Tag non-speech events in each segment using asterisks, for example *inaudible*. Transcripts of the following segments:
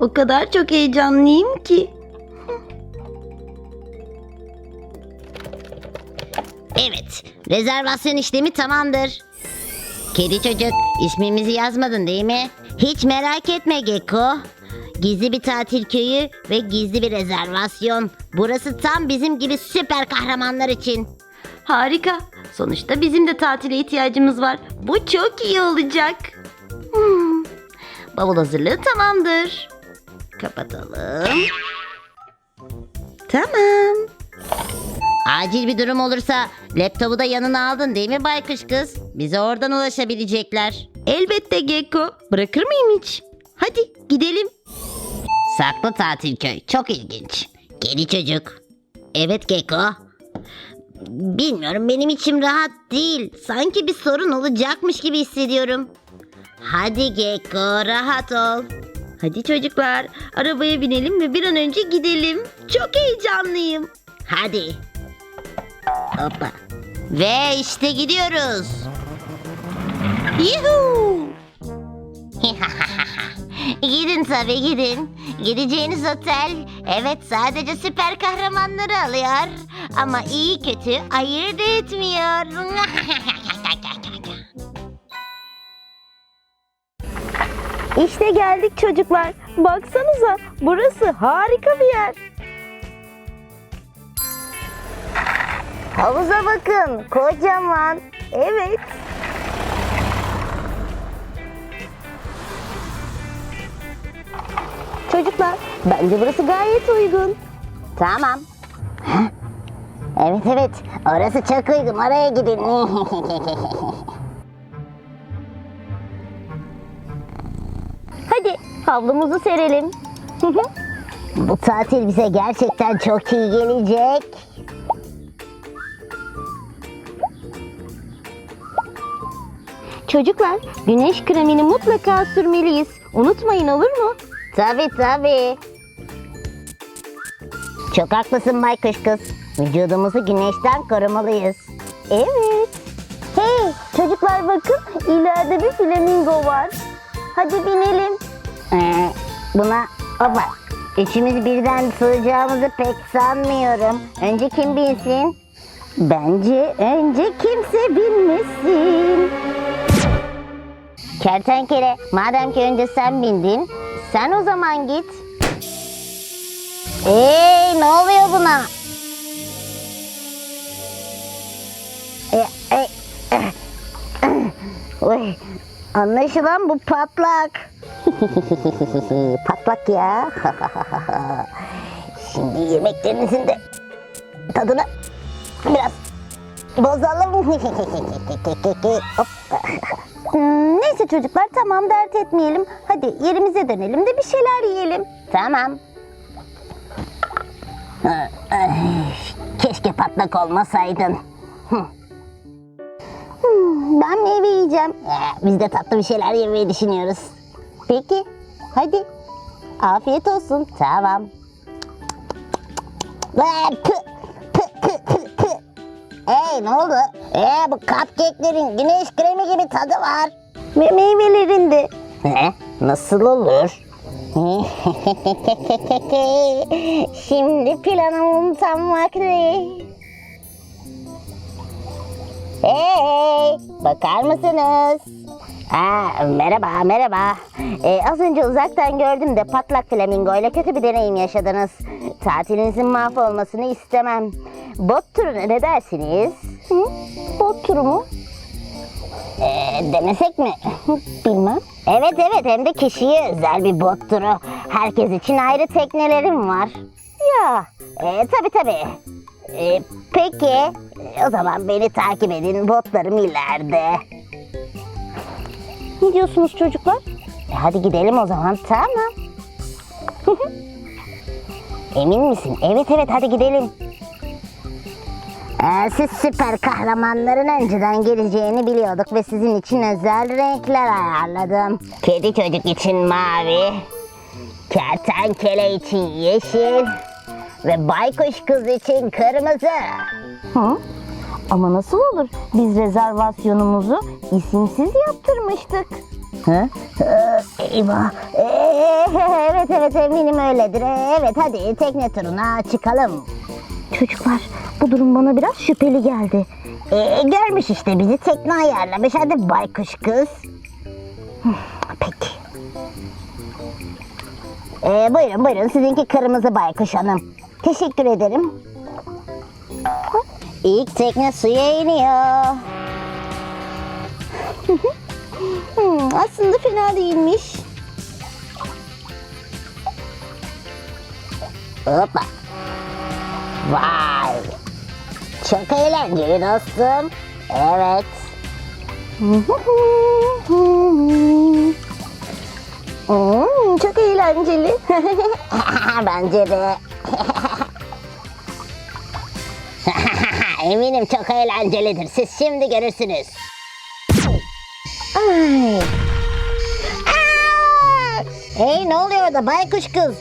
O kadar çok heyecanlıyım ki. Evet, rezervasyon işlemi tamamdır. Kedi çocuk, ismimizi yazmadın değil mi? Hiç merak etme Gecko. Gizli bir tatil köyü ve gizli bir rezervasyon. Burası tam bizim gibi süper kahramanlar için. Harika. Sonuçta bizim de tatile ihtiyacımız var. Bu çok iyi olacak. Hmm. Bavul hazırlığı tamamdır. Kapatalım. Tamam. Acil bir durum olursa laptopu da yanına aldın değil mi baykuş kız? Bize oradan ulaşabilecekler. Elbette Gekko. Bırakır mıyım hiç? Hadi gidelim. Saklı tatil köy. Çok ilginç. Kedi çocuk. Evet Gecko. Bilmiyorum benim içim rahat değil. Sanki bir sorun olacakmış gibi hissediyorum. Hadi Gecko rahat ol. Hadi çocuklar arabaya binelim ve bir an önce gidelim. Çok heyecanlıyım. Hadi. Hoppa. Ve işte gidiyoruz. Yuhuu. *laughs* gidin tabii gidin. Gideceğiniz otel evet sadece süper kahramanları alıyor. Ama iyi kötü ayırt etmiyor. *laughs* İşte geldik çocuklar. Baksanıza burası harika bir yer. Havuza bakın kocaman. Evet. Çocuklar bence burası gayet uygun. tamam. *laughs* Evet evet orası çok uygun oraya gidin. *laughs* havlumuzu serelim. Bu tatil bize gerçekten çok iyi gelecek. Çocuklar güneş kremini mutlaka sürmeliyiz. Unutmayın olur mu? Tabii tabii. Çok haklısın baykuş kız. Vücudumuzu güneşten korumalıyız. Evet. Hey çocuklar bakın ileride bir flamingo var. Hadi binelim. Ee, buna opa. Üçümüz birden sığacağımızı pek sanmıyorum. Önce kim binsin? Bence önce kimse binmesin. Kertenkele, madem ki önce sen bindin, sen o zaman git. Ee, ne oluyor buna? E, e, eh, Oy, anlaşılan bu patlak. *laughs* patlak ya. *laughs* Şimdi yemeklerinizin de tadını biraz bozalım. *laughs* Hop. Hmm, neyse çocuklar tamam dert etmeyelim. Hadi yerimize dönelim de bir şeyler yiyelim. Tamam. Keşke patlak olmasaydın. Hmm, ben meyve yiyeceğim. Ee, Biz de tatlı bir şeyler yemeyi düşünüyoruz. Peki hadi. Afiyet olsun. Tamam. Hey ne oldu? Ee, bu cupcake'lerin güneş kremi gibi tadı var. Ve meyvelerin de. He, nasıl olur? *laughs* Şimdi planımın tam vakti. Hey, bakar mısınız? Aa, merhaba, merhaba. Ee, az önce uzaktan gördüm de patlak flamingo ile kötü bir deneyim yaşadınız. Tatilinizin mahvolmasını istemem. Bot turuna ne dersiniz? Hı? Bot turu mu? Ee, denesek mi? Bilmem. Evet evet hem de kişiye özel bir bot turu. Herkes için ayrı teknelerim var. Ya e, tabii tabii. E, peki o zaman beni takip edin botlarım ileride. Ne diyorsunuz çocuklar? E, hadi gidelim o zaman tamam. *laughs* Emin misin? Evet evet hadi gidelim. Ee, siz süper kahramanların önceden geleceğini biliyorduk ve sizin için özel renkler ayarladım. Kedi çocuk için mavi, kertenkele için yeşil ve baykuş kız için kırmızı. Hı? Ama nasıl olur? Biz rezervasyonumuzu isimsiz yaptırmıştık. Ha? Ee, Eyvah. Ee, evet evet eminim öyledir. Evet hadi tekne turuna çıkalım. Çocuklar bu durum bana biraz şüpheli geldi. Ee, görmüş işte bizi tekne ayarlamış. Hadi baykuş kız. Peki. Ee, buyurun buyurun sizinki kırmızı baykuş hanım. Teşekkür ederim. İlk tekne suya iniyor. Hmm, aslında fena değilmiş. Hoppa. Vay. Çok eğlenceli dostum. Evet. Hmm, çok eğlenceli. *laughs* Bence de. Eminim çok eğlencelidir. Siz şimdi görürsünüz. Ay. Hey ne oluyor orada baykuş kız?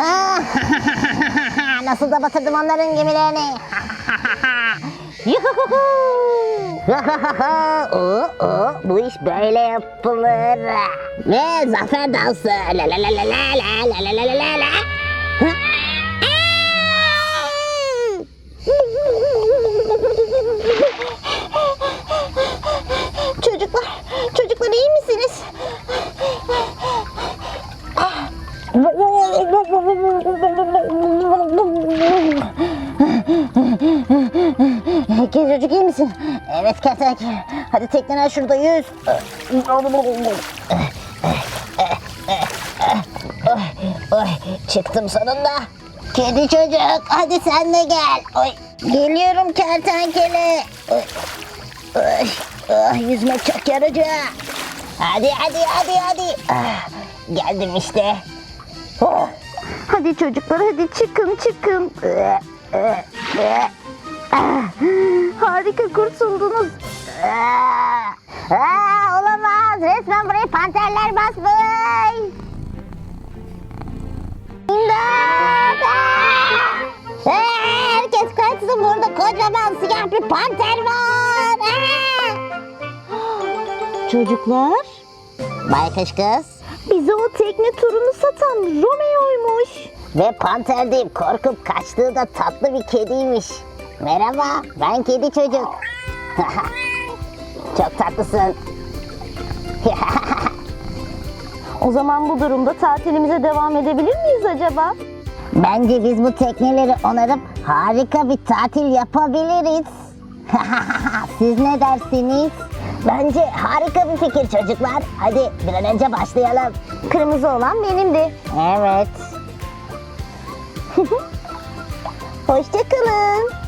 Ah! *laughs* Nasıl da batırdım onların gemilerini. Yuhuhuhu! Oo, bu iş böyle yapılır. Ve zafer dansı. La la la la la la la la la la la. Herkes çocuk iyi misin? Evet kertenkele. Hadi tekneler şurada yüz. Oy, çıktım sonunda. Kedi çocuk hadi sen de gel. Oy, geliyorum kertenkele. Oy, oy, ah, yüzmek çok yorucu. Hadi hadi hadi hadi. Ah, geldim işte. Oh. Hadi çocuklar hadi çıkın çıkın. *laughs* Harika kurtuldunuz. Aa, olamaz. Resmen burayı panterler basmış. İmdat! Herkes kaçsın burada kocaman siyah bir panter var. Aa! Çocuklar. Baykuş kız. Bize o tekne turunu satan Romeo'ymuş. Ve panter deyip korkup kaçtığı da tatlı bir kediymiş. Merhaba, ben kedi çocuk. *laughs* Çok tatlısın. *laughs* O zaman bu durumda tatilimize devam edebilir miyiz acaba? Bence biz bu tekneleri onarıp harika bir tatil yapabiliriz. *laughs* Siz ne dersiniz? Bence harika bir fikir çocuklar. Hadi bir an önce başlayalım. Kırmızı olan benimdi. Evet. Hoşçakalın.